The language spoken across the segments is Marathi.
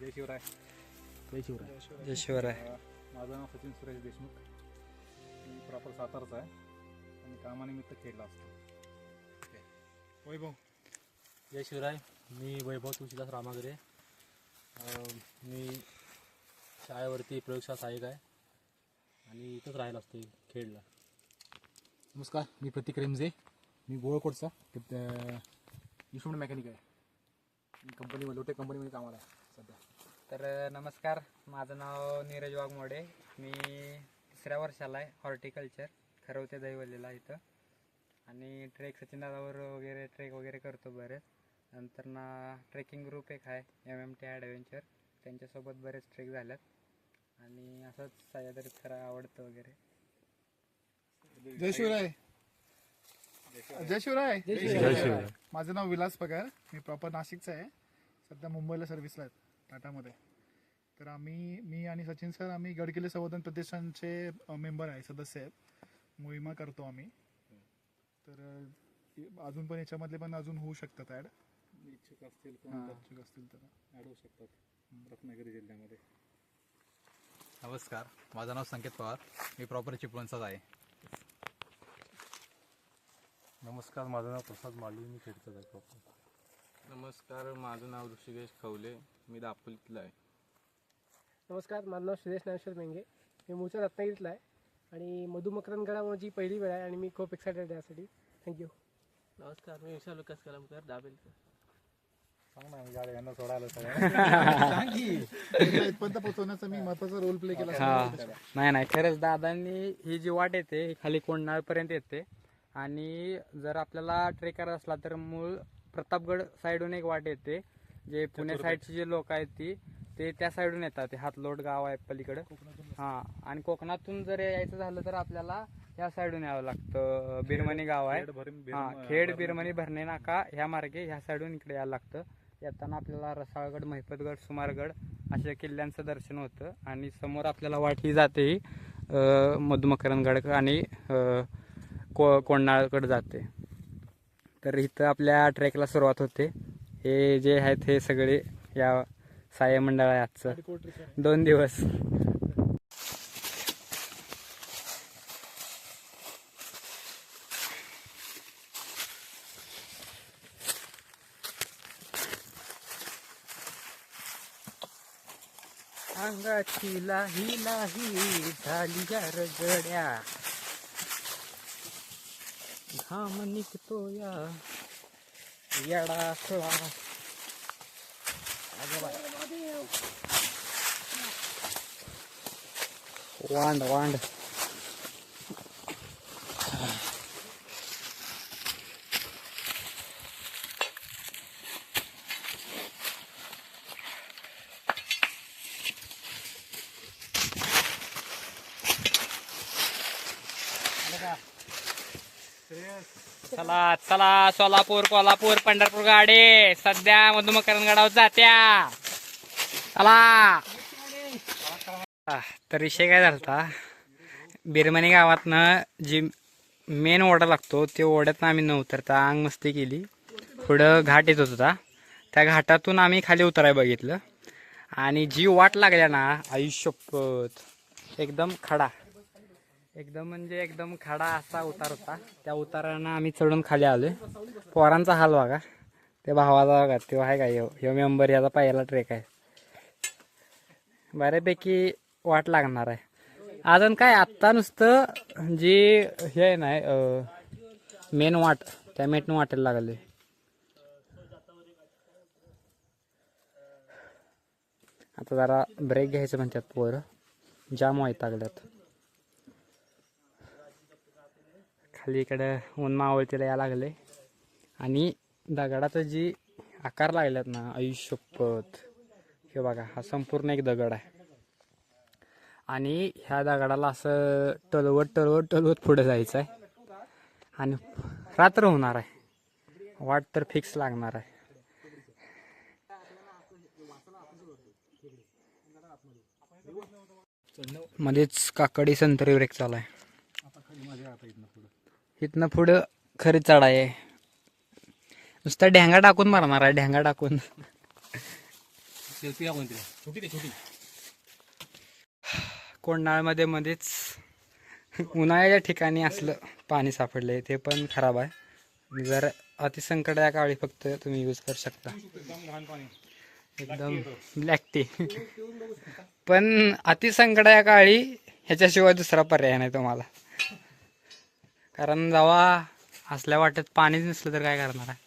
जय शिवराय जय शिवराय. जय शिवराय अ, माझं नाव सचिन सुरेश देशमुख. मी प्रॉपर सातारचा आहे. आणि कामानिमित्त खेळला असतो. वैभव. जय शिवराय मी वैभव तुळशीदास रामागरे. अं, मी शाळेवरती प्रयोगशाळा सहाय्यक आहे. आणि इथंच राहायला असते खेडला. नमस्कार. मी प्रतीक रेमजे. मी गोळकोटचा इन्स्ट्रुमेंट मेकॅनिक आहे. मी कंपनी लोटे कंपनीमध्ये कामाला आहे. सध्या. तर नमस्कार. माझं नाव नीरज वाघमोडे. मी तिसऱ्या वर्षाला आहे हॉर्टिकल्चर खरवते दहिवलीला इथं. आणि ट्रेक सचिनदादावर वगैरे ट्रेक वगैरे करतो बरेच. नंतर ना ट्रेकिंग ग्रुप एक आहे एम एम टी ॲडव्हेंचर त्यांच्यासोबत बरेच ट्रेक झाल्यात. आणि असंच सह्याद्रीत करायला आवडतं वगैरे. जय शिवराय जय शिवराय जय शिवराय माझं नाव विलास पगार. मी प्रॉपर नाशिकचा आहे. सध्या मुंबईला सर्व्हिसला आहे. टाटामध्ये. तर आम्ही मी आणि सचिन सर आम्ही गडकिल्ले संवर्धन प्रतिष्ठानचे मेंबर आहे सदस्य आहेत. मोहिमा करतो आम्ही. तर अजून पण याच्यामधले पण अजून होऊ शकतात ॲड इच्छुक असतील इच्छुक असतील तर. ॲड होऊ शकतात. रत्नागिरी जिल्ह्यामध्ये. नमस्कार. माझं नाव संकेत पवार. मी प्रॉपर चिपळूणचाच आहे. नमस्कार. माझं नाव प्रसाद माळी मी खेडचाच आहे. प्रॉपर नमस्कार माझं नाव ऋषिकेश खवले. मी दापोलीतला आहे. नमस्कार माझं नाव सुरेश ज्ञानेश्वर मेंगे. मी मूळचा रत्नागिरीतला आहे. आणि मधुमकरंदगडा माझी पहिली वेळ आहे आणि मी खूप एक्सायटेड आहे यासाठी थँक्यू नमस्कार मी विशाल विकास कलमकर दाबेलकर सांग ना मी गाडी यांना सोडायला सगळं इथपर्यंत पोहोचवण्याचा मी महत्त्वाचा रोल प्ले केला हा. नाही नाही खरंच दादांनी ही जी वाट येते ही खाली कोंढाळपर्यंत येते. आणि जर आपल्याला ट्रेक करायचा असला तर मूळ प्रतापगड साईडून एक वाट येते जे पुणे साईडची जे लोक आहेत ती ते त्या साईडून येतात ते हातलोट गाव आहे पलीकडं. हा आणि कोकणातून जर यायचं झालं तर आपल्याला या साईडून यावं लागतं. बिरमणी गाव आहे. हा खेड बिरमणी भरणे नाका ह्या मार्गे ह्या साईडून इकडे यायला लागतं. येताना आपल्याला रसाळगड महिपतगड सुमारगड अशा किल्ल्यांचं दर्शन होतं. आणि समोर आपल्याला वाट ही जाते अं, मधुमकरंदगड आणि को कोंढाळकडे जाते. तर इथं आपल्या ट्रेकला सुरुवात होते. हे जे आहेत हे सगळे या सहाय्य मंडळ आहे आजचं. दोन दिवस. अंगाची लाही लाही झाली रगड्या. घाम निघतो या येडा खळा वांड वांड। चला सोलापूर कोल्हापूर पंढरपूर गाडी. सध्या मधुमकरणगडावर जात्या. चला. तर विषय काय झालता? बिरमणी गावातनं जी मेन ओढा लागतो ते ओढ्यातनं आम्ही न उतरता अंग मस्ती केली. पुढं घाट येत होता. त्या घाटातून आम्ही खाली उतराय बघितलं. आणि जी वाट लागल्या ना आयुष्यपत एकदम खडा. एकदम म्हणजे एकदम खडा असा उतार होता. त्या उतारानं आम्ही चढून खाली आलोय. पोरांचा हाल बघा. ते भावाचा बघा तो आहे का? यो ह्यो मेंबर याचा पहिला ट्रेक आहे. बऱ्यापैकी वाट लागणार आहे. अजून काय? आत्ता नुसतं जी हे आहे ना मेन वाट त्या मेटनं वाटायला लागले आता जरा ब्रेक घ्यायचं म्हणतात पोरं. जाम व्हायला लागल्यात. खाली इकडं ऊन मावळतीला यायला लागले आणि दगडाचं जी आकार लागल्यात ना आयुष्यपत हे बघा हा संपूर्ण एक दगड आहे. आणि ह्या दगडाला असं टलवत टलवत टलवत पुढे जायचं आहे आणि रात्र होणार आहे. वाट तर फिक्स लागणार आहे. मध्येच काकडी संत्री ब्रेक चालू आहे. इथनं पुढं खरी चढ आहे. नुसता ढ्यांगा टाकून मारणार आहे ढ्यांगा टाकून. कोंडाळमध्ये मध्येच उन्हाळ्याच्या ठिकाणी असलं पाणी सापडले ते पण खराब आहे. जर अतिसंकट या काळी फक्त तुम्ही यूज करू शकता. एकदम ब्लॅक टी पण अतिसंकट या काळी ह्याच्याशिवाय दुसरा पर्याय नाही तुम्हाला. कारण जेव्हा असल्या वाटत पाणीच नसलं तर काय करणार आहे?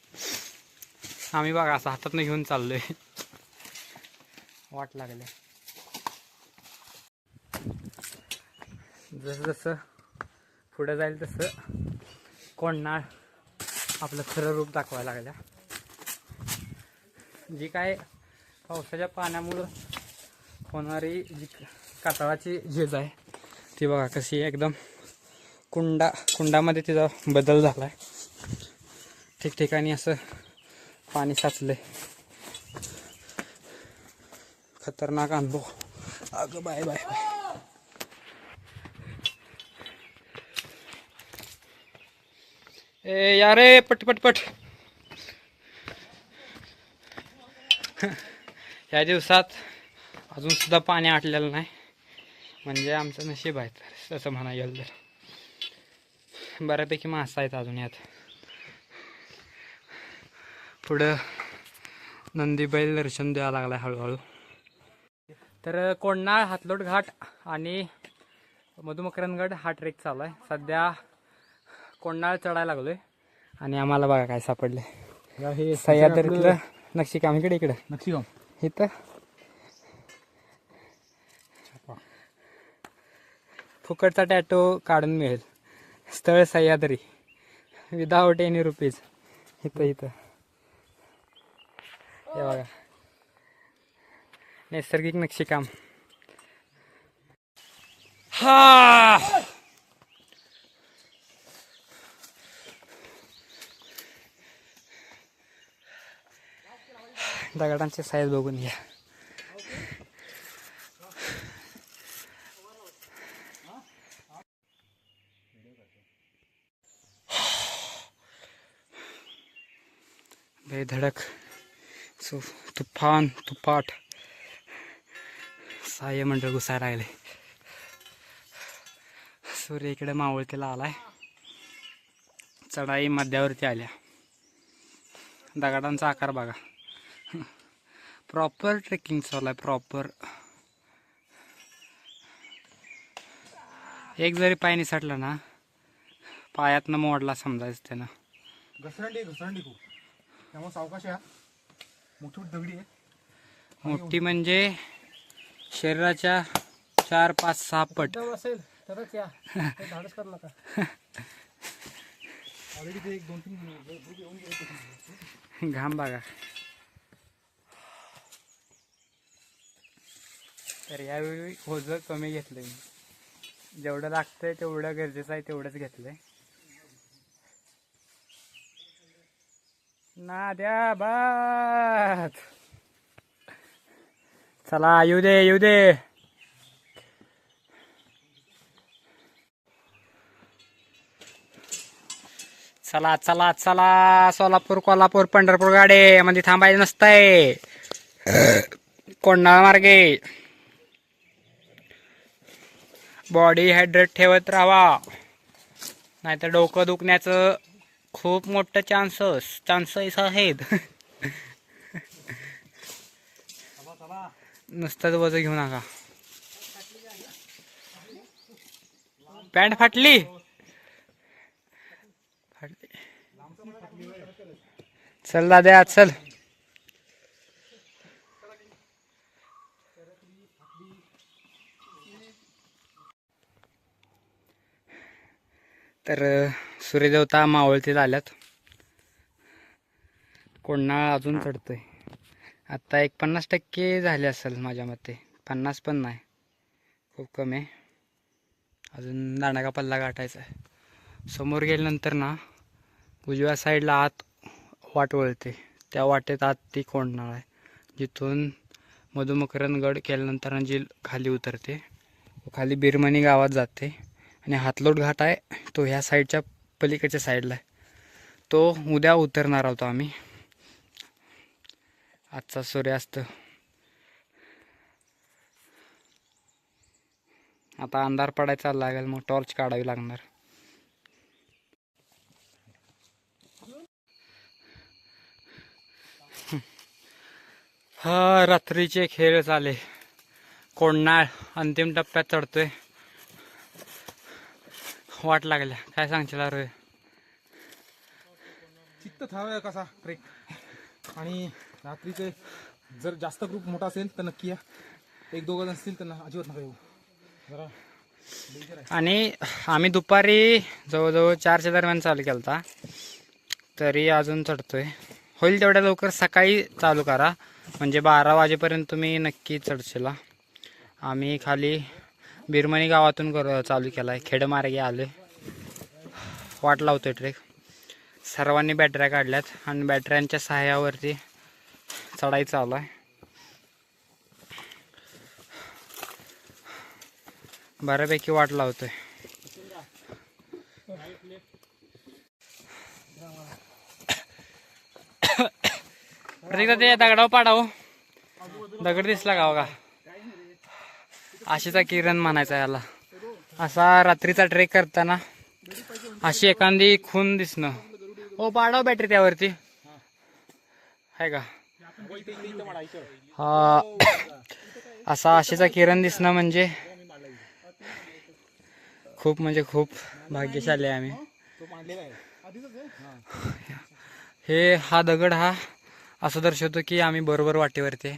आम्ही बघा असं हातातनं घेऊन चाललोय. वाट लागले. जसं जसं पुढं जाईल तसं कोंडणाळ आपलं खरं रूप दाखवायला लागल्या. जी काय पावसाच्या पाण्यामुळं होणारी जी कातळाची झीज आहे ती बघा कशी एकदम कुंडा कुंडामध्ये तिचा बदल झाला आहे ठिकठिकाणी असं पाणी साचलंय. खतरनाक अनुभव. अगं बाय बाय बाय. ए या रे पट पट पट. या दिवसात अजून सुद्धा पाणी आटलेलं नाही. म्हणजे आमचं नशीब आहे तर तसं म्हणायला तर. बऱ्यापैकी मासा आहेत अजून यात. पुढं नंदी बैल दर्शन द्यायला लागलाय हळूहळू. तर कोंडनाळ हातलोट घाट आणि मधुमकरंदगड हा ट्रेक चालू आहे. सध्या कोंडाळ चढायला लागलोय. आणि आम्हाला बघा काय सापडले हे सह्याद्रीतलं नक्षीकाम इकडे इकडे. नक्षीगाव इथं. फुकटचा टॅटो काढून मिळेल. स्थळ सह्याद्री. विदाउट एनी रुपीज इथं इथं. हे बघा. नैसर्गिक नक्षीकाम. हा! दगडांची साईज बघून घ्या. बेधडक सो तुफान तुपाट. सहाय्य मंडळ घुसायला लागले. सूर्य इकडे मावळतीला आलाय. चढाई मध्यावरती आल्या. दगडांचा आकार बघा. प्रॉपर ट्रेकिंग चालू आहे प्रॉपर. एक जरी पाय निसटला ना पायातनं मोडला समजायचं त्यानं. घसरंडी घसरंडी खूप. त्यामुळे सावकाश या. मोठी मोठी दगडी आहे मोठी म्हणजे शरीराच्या चार पाच सहा पट. असेल तरच या. धाडस कर नका. ऑलरेडी ते एक दोन तीन ग्रुप येऊन गेले घाम बघा. तर यावेळी ओझं कमी घेतलंय मी. जेवढं लागतंय तेवढं गरजेचं आहे तेवढंच घेतलंय. नाद्या बात. चला येऊ दे येऊ दे. चला चला चला सोलापूर कोल्हापूर पंढरपूर गाडे मध्ये थांबायचं नसतंय. कोंडाळा मार्गे. बॉडी हायड्रेट ठेवत राहावा नाहीतर डोकं दुखण्याचं खूप मोठं चान्सेस चान्सेस आहेत. नुसतंच वज घेऊ नका. पॅन्ट फाटली? फाटली. चल आज चल. तर सूर्यदेवता मावळतीत आल्यात. कोंडाळ अजून चढतोय. आता एक पन्नास टक्के झाले असेल माझ्या मते. पन्नास पण नाही. खूप कमी आहे. अजून दांडगा पल्ला गाठायचा आहे. समोर गेल्यानंतर ना उजव्या साईडला आत वाट वळते. त्या वाटेत आत ती कोंडणाळ आहे. जिथून मधुमकरंदगड केल्यानंतर जी खाली उतरते खाली बिरमणी गावात जाते. आणि हातलोट घाट आहे तो ह्या साईडच्या पलीकडच्या साईडला तो उद्या उतरणार आहोत आम्ही. आजचा सूर्यास्त. आता अंधार पडायचा लागेल मग टॉर्च काढावी लागणार. हा रात्रीचे खेळ चाले. कोडनाळ अंतिम टप्प्यात चढतोय. वाट लागल्या. काय सांगशील अरे? चित्त थांबूया कसा ट्रेक आणि रात्रीचे जर जास्त ग्रुप मोठा असेल तर नक्की या. एक दोघं जण असतील तर अजिबात नका येऊ. जरा आणि आम्ही दुपारी जवळजवळ चारच्या दरम्यान चालू केलता. तरी अजून चढतोय. होईल तेवढ्या लवकर सकाळी चालू करा. म्हणजे बारा वाजेपर्यंत तुम्ही नक्की चढशिला. आम्ही खाली बिरमणी गावातून कर चालू केला आहे खेडमार्गे आहे वाट लावतोय ट्रेक. सर्वांनी बॅटऱ्या काढल्यात आणि बॅटऱ्यांच्या सहाय्यावरती चढाई चालू आहे. बऱ्यापैकी वाट लावतोय. प्रतीक ते दगडाव पाडाव. दगड दिसला गाव का आशीचा किरण म्हणायचा याला. असा रात्रीचा ट्रेक करताना अशी एखादी खून दिसणं. हो पाडाव बॅटरी त्यावरती. आहे का? हा. असा आशेचा किरण दिसणं म्हणजे खूप म्हणजे खूप भाग्यशाली आहे आम्ही. हे हा दगड हा असं दर्शवतो की आम्ही बरोबर वाटेवरती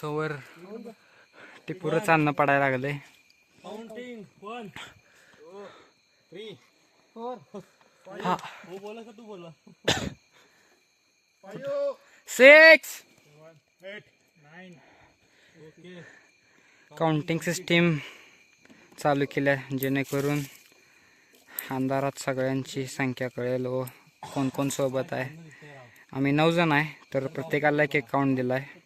सोवर सोवर टिपूर चालणं पडायला लागले हा. सिक्स काउंटिंग सिस्टीम चालू केल्या जेणेकरून अंधारात सगळ्यांची संख्या कळेल व कोण कोण सोबत आहे. आम्ही नऊ जण आहे तर प्रत्येकाला एक एक काउंट दिला आहे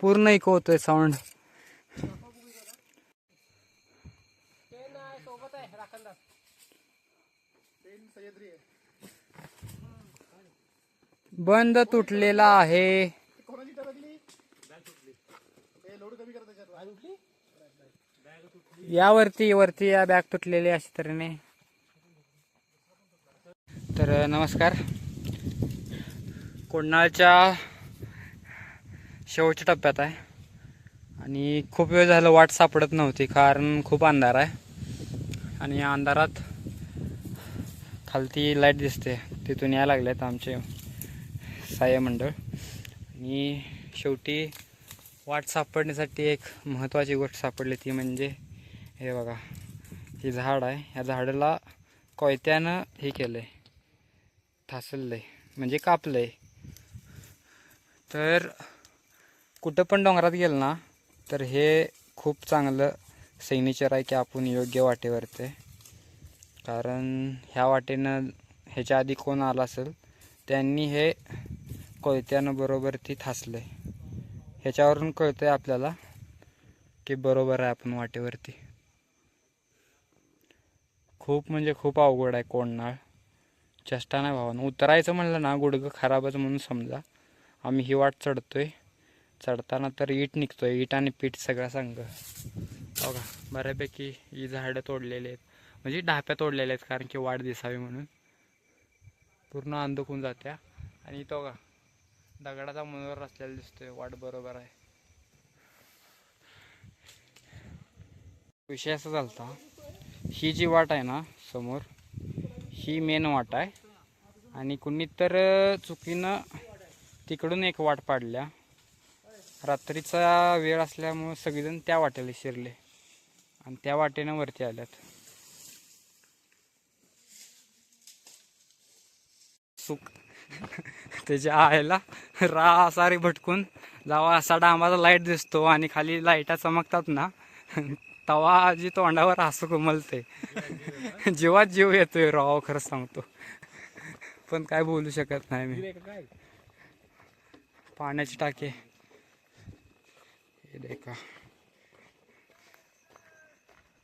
पूर्ण इको होतोय साऊंड आहे बंद तुटलेला आहे. यावरती वरती या बॅग तुटलेली अशा तऱ्हेने. तर नमस्कार. कोणाच्या शेवटच्या टप्प्यात आहे. आणि खूप वेळ झालं वाट सापडत नव्हती कारण खूप अंधार आहे. आणि या अंधारात खालती लाइट दिसते तिथून यायला लागलेत आमचे सहाय्य मंडळ. आणि शेवटी वाट सापडण्यासाठी एक महत्त्वाची गोष्ट सापडली ती म्हणजे हे बघा हे झाड आहे. या झाडाला कोयत्यानं हे केलं आहे ठासललं आहे म्हणजे कापलं आहे तर कुठं पण डोंगरात गेलं ना तर हे खूप चांगलं सिग्नेचर आहे की आपण योग्य वाटेवरती कारण ह्या वाटेनं ह्याच्या आधी कोण आला असेल त्यांनी हे कोयत्यानं बरोबर ती थासलं आहे ह्याच्यावरून कळतं आहे आपल्याला की बरोबर आहे आपण वाटेवरती. खूप म्हणजे खूप अवघड आहे कोणनाळ चेष्टा नाही भावानं. उतरायचं म्हणलं ना गुडघं खराबच म्हणून समजा. आम्ही ही वाट चढतोय. चढताना तर ईट निघतोय. ईट आणि पीठ सगळा संघ. बघा बऱ्यापैकी ही झाडं तोडलेली आहेत. म्हणजे ढाप्या तोडलेल्या आहेत कारण की वाढ दिसावी म्हणून. पूर्ण अंधकून जात्या. आणि तो का दगडाचा मनोर असलेला दिसतोय. वाट बरोबर आहे. विषय असा झालता ही जी वाट आहे ना समोर ही मेन वाट आहे. आणि कुणी तर चुकीनं तिकडून एक वाट पाडल्या. रात्रीचा वेळ असल्यामुळं सगळेजण त्या वाटेला शिरले. आणि त्या वाटेनं वरती आल्यात. सुख. त्याच्या आयला रा सारी भटकून जावा असा डांबाचा लाइट दिसतो आणि खाली लाईटा चमकतात ना तवा जी तोंडावर हसू कुमलते जीवात जीव येतोय राव खरं सांगतो. पण काय बोलू शकत नाही मी. पाण्याची टाके. हे देखा.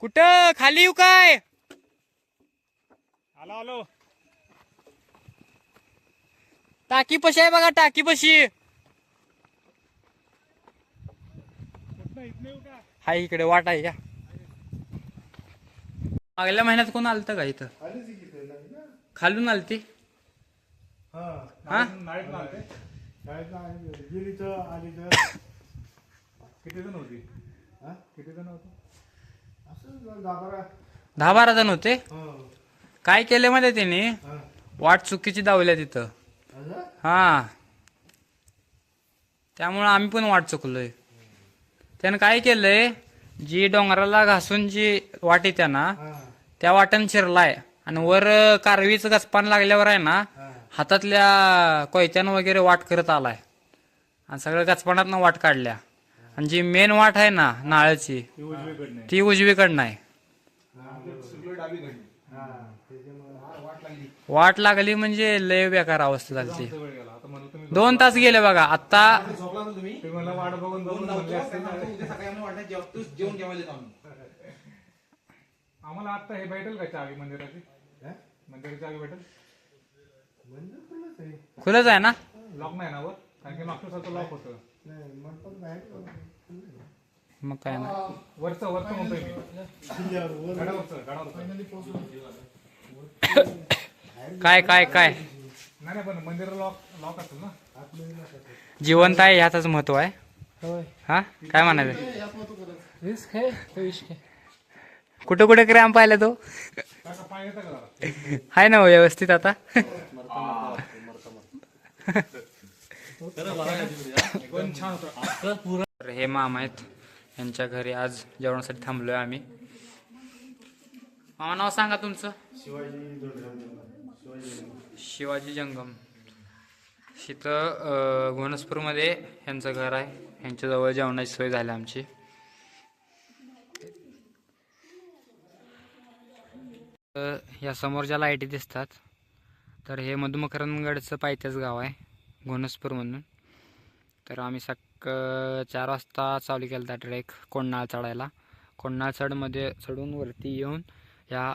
कुठं? खाली येऊ काय? आलो आलो. टाकी पशी आहे बघा टाकी पशी. हाय इकडे वाट आहे या मागल्या महिन्यात कोण आलत का इथं? खालून आलती? हा नाळीत आलते गेली तर आली तर किती जण होती? किती जण होते? असं दहा बारा. जण होते? काय केले मध्ये त्याने? वाट चुकीची दावल्या तिथं. हा. त्यामुळं आम्ही पण वाट चुकलोय. त्यानं काय केलंय? जी डोंगराला घासून जी वाट येते ना त्या वाट्यानं शिरलाय. आणि वर कारवीचं गचपान लागल्यावर आहे ना हातातल्या कोयत्यानं वगैरे वाट करत आलाय. आणि सगळं गचपानातनं वाट काढल्या. आणि जी मेन वाट आहे ना नाळाची ती उजवीकडनं आहे वाट लागली. म्हणजे लय बेकार अवस्था झाली ती. दोन तास गेले बघा आता. आम्हाला आता हे भेटेल का चावी मंदिराची? मंदिराची चावी भेटेल? खुलंच आहे. ना? लॉक नाही ना वर? कारण की मागच्या सारखं लॉक होतं. मग काय ना. वरचं वरचं म्हणतोय मी. गडावरचं गडावरचं काय काय काय? नाही नाही पण मंदिर लॉक लॉक असेल ना. जिवंत आहे ह्याचाच महत्त्व आहे. हा? काय म्हणायचं? रिस्क आहे कुठं कुठे क्रॅम्प पाहिला तो? आहे ना हो व्यवस्थित आता. तर हे मामा आहेत. यांच्या घरी आज जेवणासाठी थांबलोय आम्ही. मामा नाव सांगा तुमचं? शिवाजी जंगम. तिथं घोणसपूरमध्ये यांचं घर आहे. यांच्याजवळ जेवणाची सोय झाली आमची. तर या समोर ज्या लाईटी दिसतात. तर हे मधुमकरंदगडचं पायथ्याच गाव आहे. घोणसपूर म्हणून तर आम्ही सक चार वाजता चालू केला त्या ट्रेक कोंडनाळ चढायला कोंडनाळ चढमध्ये चढून वरती येऊन या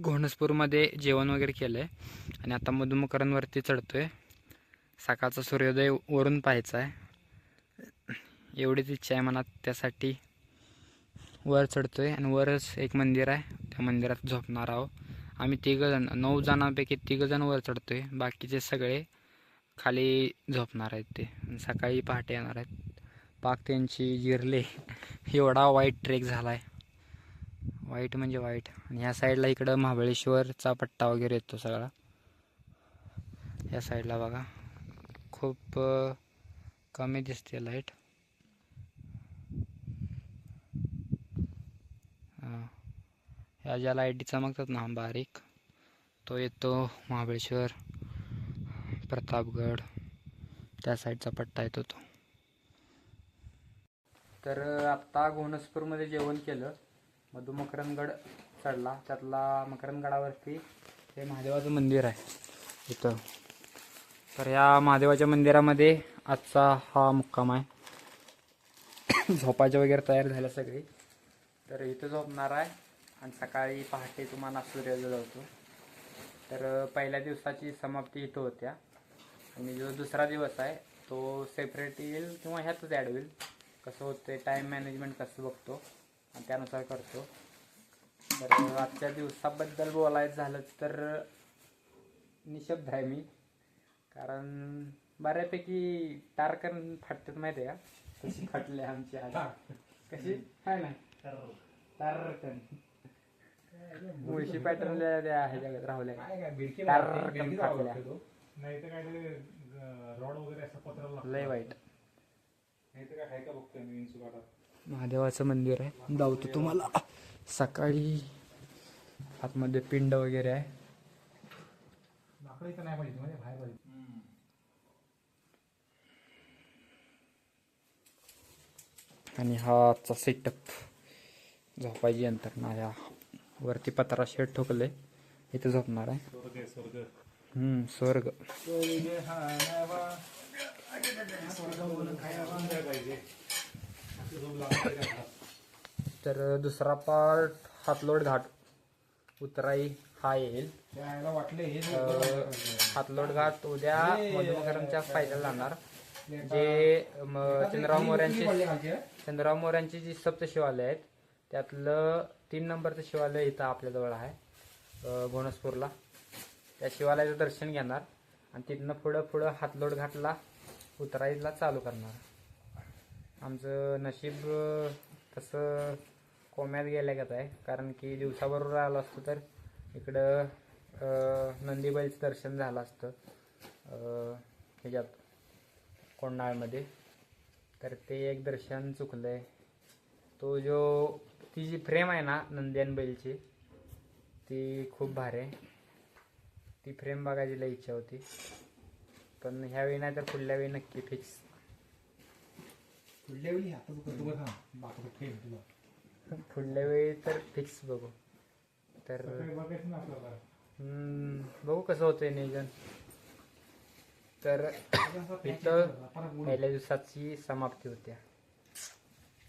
घोणसपूरमध्ये जेवण वगैरे केलं आहे आणि आता मधुमकरंदवरती चढतो आहे सकाळचा सूर्योदय वरून पाहायचा आहे. एवढीच इच्छा आहे मनात त्यासाठी. वर चढतो आहे आणि वरच एक मंदिर आहे. त्या मंदिरात झोपणार आहोत. आम्ही तिघंजण नऊ जणांपैकी तिघंजण वर चढतो आहे बाकीचे सगळे खाली झोपणार आहेत ते. सकाळी पहाटे येणार आहेत. पाक त्यांची जिरले. एवढा वाईट ट्रेक झाला आहे वाईट म्हणजे वाईट. आणि ह्या साईडला इकडं महाबळेश्वरचा पट्टा वगैरे येतो सगळा. या साईडला बघा. खूप कमी दिसते लाइट. ह्या ज्या लाईटी चमकतात ना बारीक तो येतो महाबळेश्वर. प्रतापगड त्या साईडचा पट्टा येतो तो तर आत्ता घोणसपूरमध्ये जेवण केलं. मधु मकरंदगड चढला. त्यातला मकरंदगडावरती हे महादेवाचं मंदिर आहे. इथं. तर या महादेवाच्या मंदिरामध्ये आजचा हा मुक्काम आहे. झोपायचे वगैरे तयार झाल्या सगळी. तर इथं झोपणार आहे. आणि सकाळी पहाटे तुम्हाला सूर्य जातो तर पहिल्या दिवसाची समाप्ती इथं होत्या. आणि जो दुसरा दिवस आहे तो सेपरेट येईल किंवा ह्यातच ॲड होईल. कसं होतं टाईम मॅनेजमेंट कसं बघतो आणि त्यानुसार करतो. तर आजच्या दिवसाबद्दल बोलायचं झालं तर निशब्द आहे मी. कारण बऱ्यापैकी टारकन फाटतात माहिती आहे का? तशी फाटले आमची आज. कशी? आहे ना. टारकन मुळशी पॅटर्न ह्याच्याकडे राहुल्या टारकन फाटल्या. नाही तर काय ते रॉड वगैरे असं पत्राला लागतं. लय वाईट. नाही तर काय आहे का बघतोय मी इन्सुलाटात महादेवाचं मंदिर आहे. दावतो तुम्हाला. सकाळी आतमध्ये पिंड वगैरे आहे. लाकडं इथं नाही पाहिजे म्हणजे बाहेर पाहिजे. आणि हा आजचा सेटअप झोपायची यंत्रणा या. वरती पत्रा शेड ठोकले इथं झोपणार आहे. स्वर्ग आहे स्वर्ग. हम्म, स्वर्ग. तर दुसरा पार्ट हातलोड घाट. उतराई हा येईल. हातलोड घाट उद्या मधुमकरांच्या फायदा जाणार जे चंद्रराव मोऱ्यांचे चंद्रराव मोऱ्यांची जी सप्त शिवालय आहेत त्यातलं तीन नंबरचं शिवालय इथं आपल्याजवळ आहे घोणसपूरला. त्या शिवालयाचं दर्शन घेणार आणि तिथनं पुढं पुढं हातलोड घाटला उतराईला चालू करणार. आमचं नशीब तसं कोम्यात गेल्यागत आहे. कारण की दिवसाबरोबर आलो असतो तर इकडं नंदीबाईचं दर्शन झालं असतं ह्याच्यात कोंडाळमध्ये. तर ते एक दर्शन चुकलं आहे तो जो ती जी फ्रेम आहे ना नंद्यान बैलची ती खूप भारी आहे. ती फ्रेम बघायची लई इच्छा होती. पण ह्यावेळी नाही तर पुढल्या वेळी नक्की फिक्स पुढल्या वेळी आता करतो बघा बाकी ठेव तुला. पुढल्या वेळी तर फिक्स बघू. तर बघू कसं होतंय नियोजन. तर इथं पहिल्या दिवसाची समाप्ती होत्या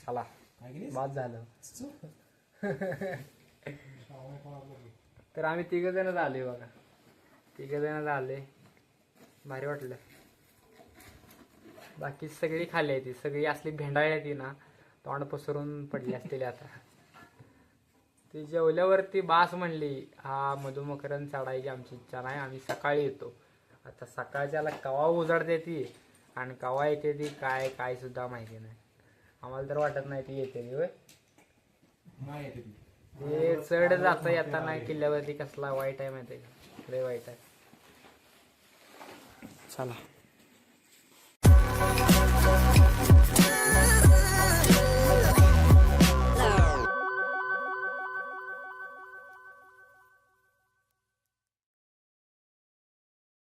चला बाद झालं. तर आम्ही तिघ जण झाले बघा. तिघ जण झाले भारी वाटलं. बाकी सगळी खाली आहे ती. सगळी असली भेंडाळी ती ना तोंड पसरून पडली असतील आता. ती जेवल्यावरती बास म्हणली हा मधुमकरन चढायची आमची इच्छा नाही आम्ही सकाळी येतो. आता सकाळच्याला कवा उजाडते ती आणि कवा येते ती काय काय सुद्धा माहिती नाही. आम्हाला तर वाटत नाही ती येते ती ती. चढ जाता येताना किल्ल्यावरती कसला वाईट आहे माहिती आहे का? लय वाईट आहे. चला.